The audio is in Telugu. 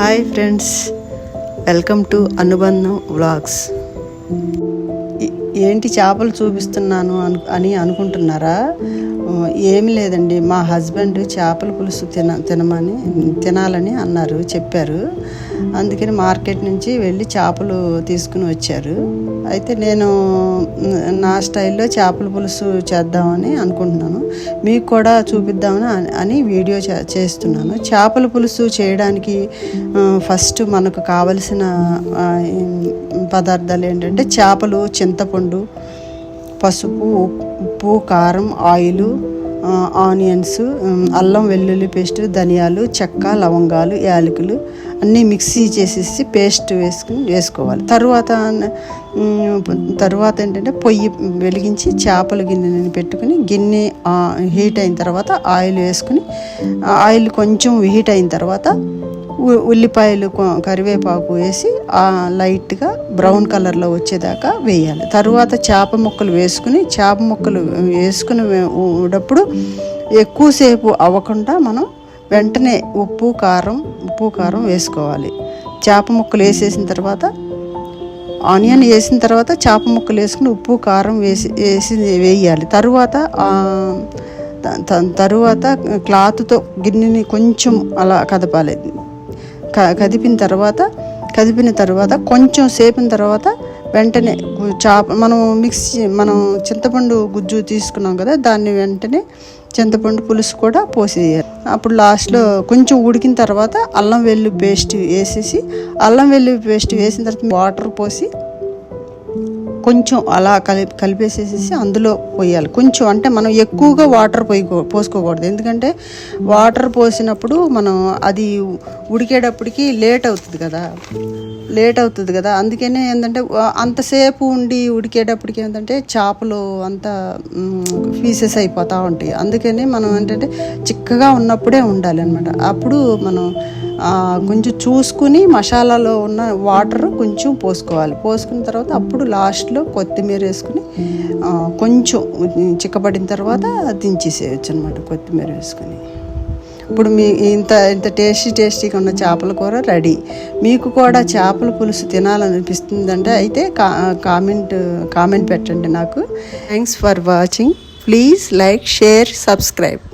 Hi friends welcome to Anubandham vlogs. ఏంటి చేపలు చూపిస్తున్నాను అను అని అనుకుంటున్నారా? ఏమి ఏమీ లేదండి. మా హస్బెండ్ చేపల పులుసు తిన తినమని తినాలని అన్నారు చెప్పారు. అందుకని మార్కెట్ నుంచి వెళ్ళి చేపలు తీసుకుని వచ్చారు. అయితే నేను నా స్టైల్లో చేపల పులుసు చేద్దామని అనుకుంటున్నాను. మీకు కూడా చూపిద్దామని అని- వీడియో చే- చేస్తున్నాను. చేపల పులుసు చేయడానికి ఫస్ట్ మనకు కావలసిన పదార్థాలు ఏంటంటే చేపలు చింతపండు పసుపు ఉప్పు కారం ఆయిల్ ఆనియన్స్ అల్లం వెల్లుల్లి పేస్ట్ ధనియాలు చెక్క లవంగాలు యాలకులు అన్నీ మిక్సీ చేసేసి పేస్ట్ వేసుకుని వేసుకోవాలి. తర్వాత తర్వాత ఏంటంటే పొయ్యి వెలిగించి చేపల గిన్నెని పెట్టుకుని గిన్నె హీట్ అయిన తర్వాత ఆయిల్ వేసుకుని ఆయిల్ కొంచెం హీట్ అయిన తర్వాత ఉల్లిపాయలు కరివేపాకు వేసి ఆ లైట్గా బ్రౌన్ కలర్లో వచ్చేదాకా వేయాలి. తర్వాత చేప ముక్కలు వేసుకుని చేప ముక్కలు వేసుకుని ఉన్నప్పుడు ఎక్కువసేపు అవ్వకుండా మనం వెంటనే ఉప్పు కారం ఉప్పు కారం వేసుకోవాలి. చేప ముక్కలు వేసేసిన తర్వాత ఆనియన్ వేసిన తర్వాత చేప ముక్కలు వేసుకుని ఉప్పు కారం వేసి వేసి వేయాలి. తరువాత త- తరువాత క్లాత్తో గిన్నెని కొంచెం అలా కదపాలి. కదిపిన తర్వాత కదిపిన తర్వాత కొంచెం సేపిన తర్వాత వెంటనే చాప మనం మిక్స్ మనం చింతపండు గుజ్జు తీసుకున్నాం కదా దాన్ని వెంటనే చింతపండు పులుసు కూడా పోసేయాలి. అప్పుడు లాస్ట్లో కొంచెం ఉడికిన తర్వాత అల్లం వెల్లు పేస్ట్ వేసేసి అల్లం వెల్లు పేస్ట్ వేసిన తర్వాత వాటర్ పోసి కొంచెం అలా కలిపి కలిపేసేసేసి అందులో పోయాలి. కొంచెం అంటే మనం ఎక్కువగా వాటర్ పోయి పోసుకోకూడదు. ఎందుకంటే వాటర్ పోసినప్పుడు మనం అది ఉడికేటప్పటికి లేట్ అవుతుంది కదా. లేట్ అవుతుంది కదా. అందుకనే ఏంటంటే అంతసేపు ఉండి ఉడికేటప్పటికి ఏంటంటే చేపలు అంతా పీసెస్ అయిపోతూ ఉంటాయి. అందుకని మనం ఏంటంటే చిక్కగా ఉన్నప్పుడే ఉండాలి అనమాట అప్పుడు మనం కొంచెం చూసుకుని మసాలాలో ఉన్న వాటర్ కొంచెం పోసుకోవాలి. పోసుకున్న తర్వాత అప్పుడు లాస్ట్లో కొత్తిమీర వేసుకుని కొంచెం చిక్కబడిన తర్వాత దించేసేయచ్చు అనమాట కొత్తిమీర వేసుకుని. ఇప్పుడు మీ ఇంత ఇంత టేస్టీ టేస్టీగా ఉన్న చేపల కూర రెడీ. మీకు కూడా చేపల పులుసు తినాలనిపిస్తుందంటే అయితే కా కామెంట్ కామెంట్ పెట్టండి నాకు. Thanks for watching please like share subscribe